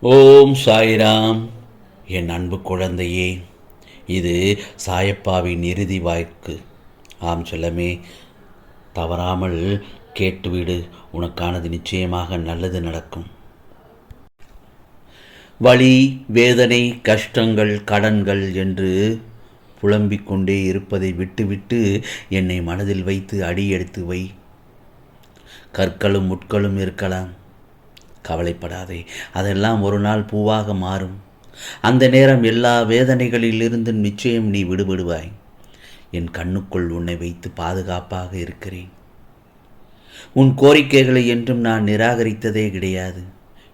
ஓம் சாய்ராம். என் அன்பு குழந்தையே இது சாயப்பாவின் இறுதி வாய்க்கு. ஆம் செல்லமே தவறாமல் கேட்டுவிடு உனக்கானது நிச்சயமாக நல்லது நடக்கும். வலி வேதனை கஷ்டங்கள் கடன்கள் என்று புலம்பிக் கொண்டே இருப்பதை விட்டுவிட்டு என்னை மனதில் வைத்து அடி எடுத்து வை. கற்களும் முட்களும் இருக்கலாம். கவலைப்படாதே. அதெல்லாம் ஒரு நாள் பூவாக மாறும். அந்த நேரம் எல்லா வேதனைகளிலிருந்து நிச்சயம் நீ விடுபடுவாய். என் கண்ணுக்குள் உன்னை வைத்து பாதுகாப்பாக இருக்கிறேன். உன் கோரிக்கைகளை என்றும் நான் நிராகரித்ததே கிடையாது.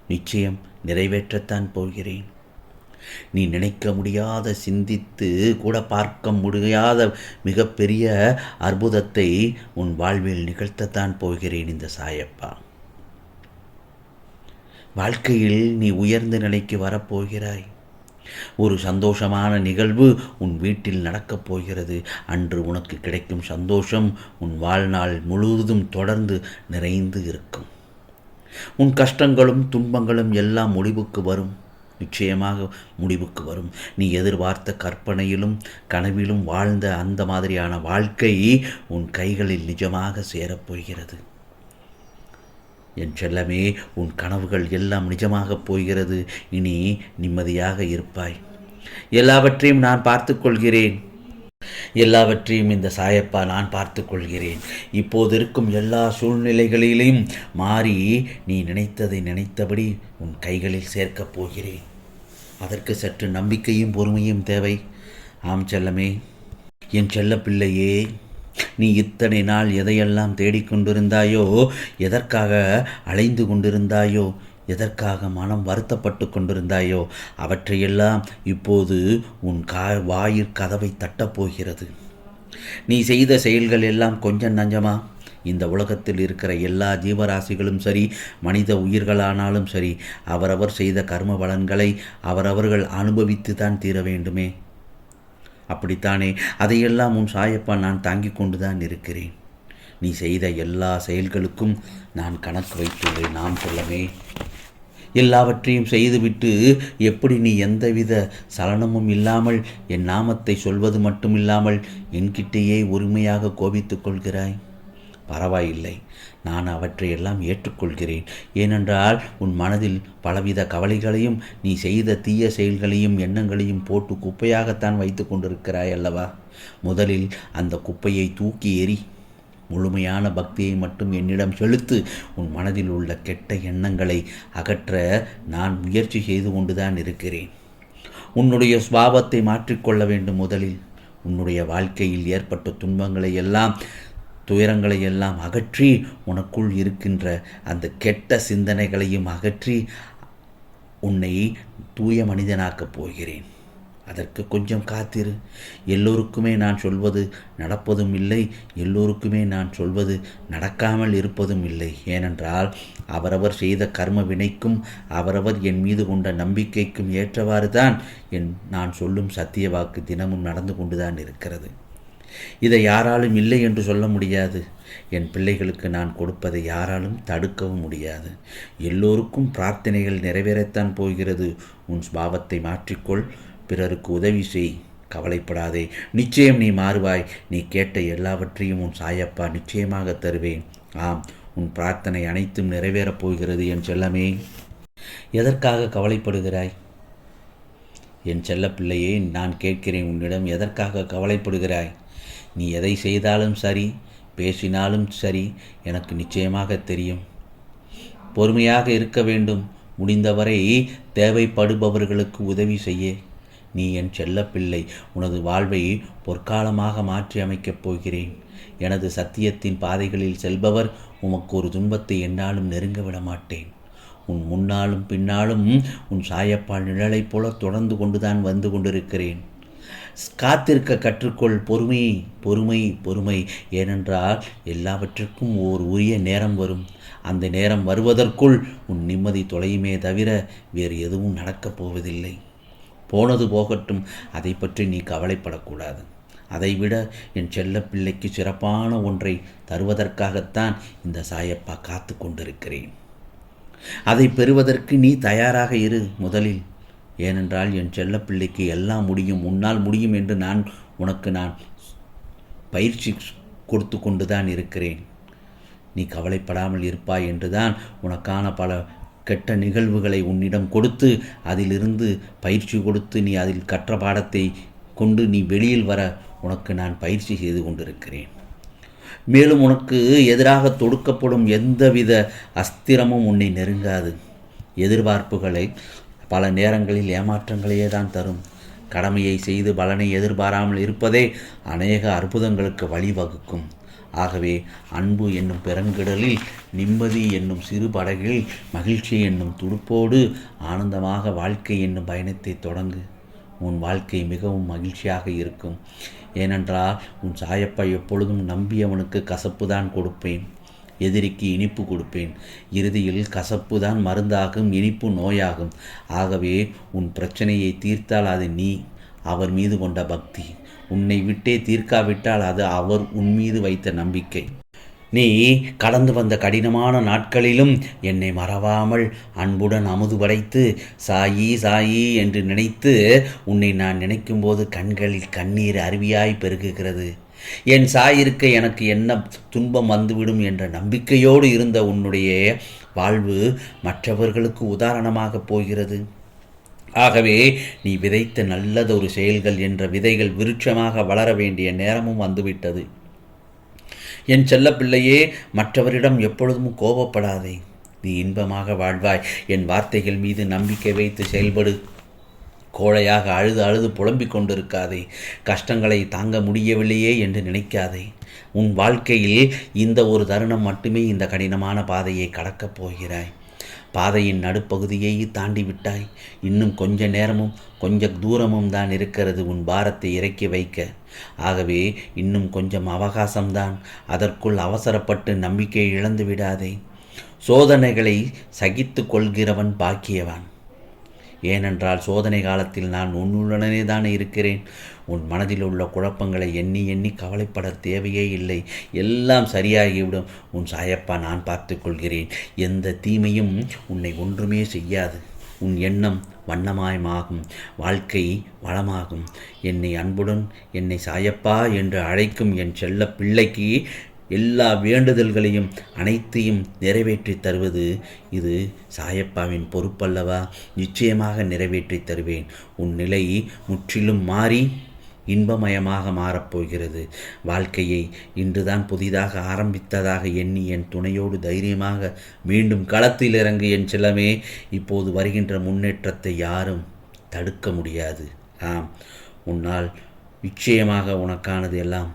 நிச்சயம் நிறைவேற்றத்தான் போகிறேன். நீ நினைக்க முடியாத சிந்தித்து கூட பார்க்க முடியாத மிகப்பெரிய அற்புதத்தை உன் வாழ்வில் நிகழ்த்தத்தான் போகிறேன் இந்த சாயப்பா. வாழ்க்கையில் நீ உயர்ந்த நிலைக்கு வரப்போகிறாய். ஒரு சந்தோஷமான நிகழ்வு உன் வீட்டில் நடக்கப் போகிறது. அன்று உனக்கு கிடைக்கும் சந்தோஷம் உன் வாழ்நாள் முழுவதும் தொடர்ந்து நிறைந்து இருக்கும். உன் கஷ்டங்களும் துன்பங்களும் எல்லாம் முடிவுக்கு வரும். நிச்சயமாக முடிவுக்கு வரும். நீ எதிர்பார்த்த கற்பனையிலும் கனவிலும் வாழ்ந்த அந்த மாதிரியான வாழ்க்கை உன் கைகளில் நிஜமாக சேரப்போகிறது என் செல்லமே உன் கனவுகள் எல்லாம் நிஜமாகப் போகிறது. இனி நிம்மதியாக இருப்பாய். எல்லாவற்றையும் நான் பார்த்து கொள்கிறேன். எல்லாவற்றையும் இந்த சாயப்பா நான் பார்த்து கொள்கிறேன். இப்போது இருக்கும் எல்லா சூழ்நிலைகளிலும் மாறி நீ நினைத்ததை நினைத்தபடி உன் கைகளில் சேர்க்கப் போகிறேன். அதற்கு சற்று நம்பிக்கையும் பொறுமையும் தேவை. ஆம் செல்லமே என் செல்ல பிள்ளையே நீ இத்தனை நாள் எதையெல்லாம் தேடிக்கொண்டிருந்தாயோ எதற்காக அலைந்து கொண்டிருந்தாயோ எதற்காக மனம் வருத்தப்பட்டு கொண்டிருந்தாயோ அவற்றையெல்லாம் இப்போது உன் கா வாயிற் கதவை தட்டப்போகிறது நீ செய்த செயல்கள் எல்லாம் கொஞ்சம் நஞ்சமா? இந்த உலகத்தில் இருக்கிற எல்லா ஜீவராசிகளும் சரி மனித உயிர்களானாலும் சரி அவரவர் செய்த கர்ம பலன்களை அவரவர்கள் அனுபவித்து தான் தீர வேண்டுமே. அப்படித்தானே? அதையெல்லாம் உன் சாயப்பா நான் தாங்கிக் கொண்டுதான் இருக்கிறேன். நீ செய்த எல்லா செயல்களுக்கும் நான் கணக்கு வைத்துள்ளேன் நாம் சொல்லவே எல்லாவற்றையும் செய்துவிட்டு எப்படி நீ எந்தவித சலனமும் இல்லாமல் என் நாமத்தை சொல்வது மட்டுமில்லாமல் என்கிட்டேயே உரிமையாக கோபித்துக் கொள்கிறாய்? பரவாயில்லை. நான் அவற்றையெல்லாம் ஏற்றுக்கொள்கிறேன். ஏனென்றால் உன் மனதில் பலவித கவலைகளையும் நீ செய்த தீய செயல்களையும் எண்ணங்களையும் போட்டு குப்பையாகத்தான் வைத்து கொண்டிருக்கிறாய் அல்லவா? முதலில் அந்த குப்பையை தூக்கி எறி முழுமையான பக்தியை மட்டும் என்னிடம் செலுத்து உன் மனதில் உள்ள கெட்ட எண்ணங்களை அகற்ற நான் முயற்சி செய்து கொண்டுதான் இருக்கிறேன். உன்னுடைய சுவாபத்தை மாற்றிக்கொள்ள வேண்டும் முதலில். உன்னுடைய வாழ்க்கையில் ஏற்பட்ட துன்பங்களை எல்லாம் துயரங்களை எல்லாம் அகற்றி உனக்குள் இருக்கின்ற அந்த கெட்ட சிந்தனைகளையும் அகற்றி உன்னை தூய மனிதனாக்கப் போகிறேன். அதற்கு கொஞ்சம் காத்திரு. எல்லோருக்குமே நான் சொல்வது நடப்பதும் இல்லை. எல்லோருக்குமே நான் சொல்வது நடக்காமல் இருப்பதும் இல்லை. ஏனென்றால் அவரவர் செய்த கர்ம வினைக்கும் அவரவர் என் மீது கொண்ட நம்பிக்கைக்கும் ஏற்றவாறு தான் என் நான் சொல்லும் சத்திய வாக்கு தினமும் நடந்து கொண்டுதான் இருக்கிறது. இதை யாராலும் இல்லை என்று சொல்ல முடியாது. என் பிள்ளைகளுக்கு நான் கொடுப்பதை யாராலும் தடுக்கவும் முடியாது. எல்லோருக்கும் பிரார்த்தனைகள் நிறைவேறத்தான் போகிறது. உன் ஸ்பாவத்தை மாற்றிக்கொள். பிறருக்கு உதவி செய். கவலைப்படாதே. நிச்சயம் நீ மாறுவாய். நீ கேட்ட எல்லாவற்றையும் உன் சாயப்பா நிச்சயமாக தருவேன். ஆம் உன் பிரார்த்தனை அனைத்தும் நிறைவேறப் போகிறது என் செல்லமே. எதற்காக கவலைப்படுகிறாய்? என் செல்ல பிள்ளையே நான் கேட்கிறேன் உன்னிடம் எதற்காக கவலைப்படுகிறாய்? நீ எதை செய்தாலும் சரி பேசினாலும் சரி எனக்கு நிச்சயமாக தெரியும். பொறுமையாக இருக்க வேண்டும். முடிந்தவரை தேவைப்படுபவர்களுக்கு உதவி செய்ய. நீ என் செல்லப்பிள்ளை உனது வாழ்வை பொற்காலமாக மாற்றி அமைக்கப் போகிறேன். எனது சத்தியத்தின் பாதைகளில் செல்பவர் உமக்கு ஒரு துன்பத்தை என்னாலும் நெருங்க விட மாட்டேன். உன் முன்னாலும் பின்னாலும் உன் சாயப்பால் நிழலைப் போல தொடர்ந்து கொண்டுதான் வந்து கொண்டிருக்கிறேன். காத்திருக்க கற்றுக்கொள். பொறுமை பொறுமை பொறுமை. ஏனென்றால் எல்லாவற்றிற்கும் ஓர் உரிய நேரம் வரும். அந்த நேரம் வருவதற்குள் உன் நிம்மதி தொலையுமே தவிர வேறு எதுவும் நடக்கப் போவதில்லை. போனது போகட்டும் அதை பற்றி நீ கவலைப்படக்கூடாது. அதைவிட என் செல்ல பிள்ளைக்கு சிறப்பான ஒன்றை தருவதற்காகத்தான் இந்த சாயப்பா காத்து கொண்டிருக்கிறேன். அதை பெறுவதற்கு நீ தயாராக இரு முதலில். ஏனென்றால் என் செல்லப்பிள்ளைக்கு எல்லாம் முடியும் உன்னால் முடியும் என்று நான் உனக்கு நான் பயிற்சி கொடுத்து கொண்டு தான் இருக்கிறேன். நீ கவலைப்படாமல் இருப்பாய் என்றுதான் உனக்கான பல கெட்ட நிகழ்வுகளை உன்னிடம் கொடுத்து அதிலிருந்து பயிற்சி கொடுத்து நீ அதில் கற்ற பாடத்தை கொண்டு நீ வெளியில் வர உனக்கு நான் பயிற்சி செய்து கொண்டிருக்கிறேன். மேலும் உனக்கு எதிராக தொடுக்கப்படும் எந்தவித அஸ்திரமும் உன்னை நெருங்காது. எதிர்பார்ப்புகளை பல நேரங்களில் ஏமாற்றங்களையே தான் தரும். கடமையை செய்து பலனை எதிர்பாராமல் இருப்பதே அநேக அற்புதங்களுக்கு வழிவகுக்கும். ஆகவே அன்பு என்னும் பெருங்கிடலில் நிம்மதி என்னும் சிறு படகில் மகிழ்ச்சி என்னும் துடுப்போடு ஆனந்தமாக வாழ்க்கை என்னும் பயணத்தை தொடங்கு. உன் வாழ்க்கை மிகவும் மகிழ்ச்சியாக இருக்கும். ஏனென்றால் உன் சாயப்பா எப்பொழுதும் நம்பியவனுக்கு கசப்பு தான் கொடுப்பேன். எதிரிக்கு இனிப்பு கொடுப்பேன். இறுதியில் கசப்பு தான் மருந்தாகும் இனிப்பு நோயாகும். ஆகவே உன் பிரச்சனையை தீர்த்தால் அது நீ அவர் மீது கொண்ட பக்தி. உன்னை விட்டே தீர்க்காவிட்டால் அது அவர் உன் மீது வைத்த நம்பிக்கை. நீ கடந்து வந்த கடினமான நாட்களிலும் என்னை மறவாமல் அன்புடன் அமுது படைத்து சாயி சாயி என்று நினைத்து உன்னை நான் நினைக்கும்போது கண்களில் கண்ணீர் அருவியாய் பெருகுகிறது. என் சாயிருக்க எனக்கு என்ன துன்பம் வந்துவிடும் என்ற நம்பிக்கையோடு இருந்த உன்னுடைய வாழ்வு மற்றவர்களுக்கு உதாரணமாக போகிறது. ஆகவே நீ விதைத்த நல்லதொரு செயல்கள் என்ற விதைகள் விருட்சமாக வளர வேண்டிய நேரமும் வந்துவிட்டது. என் செல்லப்பிள்ளையே மற்றவரிடம் எப்பொழுதும் கோபப்படாதே. நீ இன்பமாக வாழ்வாய். என் வார்த்தைகள் மீது நம்பிக்கை வைத்து செயல்படு. கோழையாக அழுது அழுது புலம்பிக் கொண்டிருக்காதே. கஷ்டங்களை தாங்க முடியவில்லையே என்று நினைக்காதே. உன் வாழ்க்கையில் இந்த ஒரு தருணம் மட்டுமே இந்த கடினமான பாதையை கடக்கப் போகிறாய். பாதையின் நடுப்பகுதியை தாண்டி விட்டாய். இன்னும் கொஞ்ச நேரமும் கொஞ்ச தூரமும் தான் இருக்கிறது உன் பாரத்தை இறக்கி வைக்க. ஆகவே இன்னும் கொஞ்சம் அவகாசம்தான். அதற்குள் அவசரப்பட்டு நம்பிக்கை இழந்து விடாதே. சோதனைகளை சகித்து கொள்கிறவன் பாக்கியவான். ஏனென்றால் சோதனை காலத்தில் நான் உன்னுடனே தான் இருக்கிறேன். உன் மனதில் உள்ள குழப்பங்களை எண்ணி எண்ணி கவலைப்பட தேவையே இல்லை. எல்லாம் சரியாகிவிடும். உன் சாயப்பா நான் பார்த்துக்கொள்கிறேன் எந்த தீமையும் உன்னை ஒன்றுமே செய்யாது. உன் எண்ணம் வண்ணமாயமாகும். வாழ்க்கை வளமாகும். என்னை அன்புடன் என்னை சாயப்பா என்று அழைக்கும் என் செல்ல பிள்ளைக்கு எல்லா வேண்டுதல்களையும் அனைத்தையும் நிறைவேற்றி தருவது இது சாயப்பாவின் பொறுப்பல்லவா? நிச்சயமாக நிறைவேற்றி தருவேன். உன் நிலை முற்றிலும் மாறி இன்பமயமாக மாறப்போகிறது வாழ்க்கையை இன்றுதான் புதிதாக ஆரம்பித்ததாக எண்ணி என் துணையோடு தைரியமாக மீண்டும் களத்தில் இறங்கு என் செல்லமே. இப்போது வருகின்ற முன்னேற்றத்தை யாரும் தடுக்க முடியாது. ஆம். உன்னால் நிச்சயமாக உனக்கானது எல்லாம்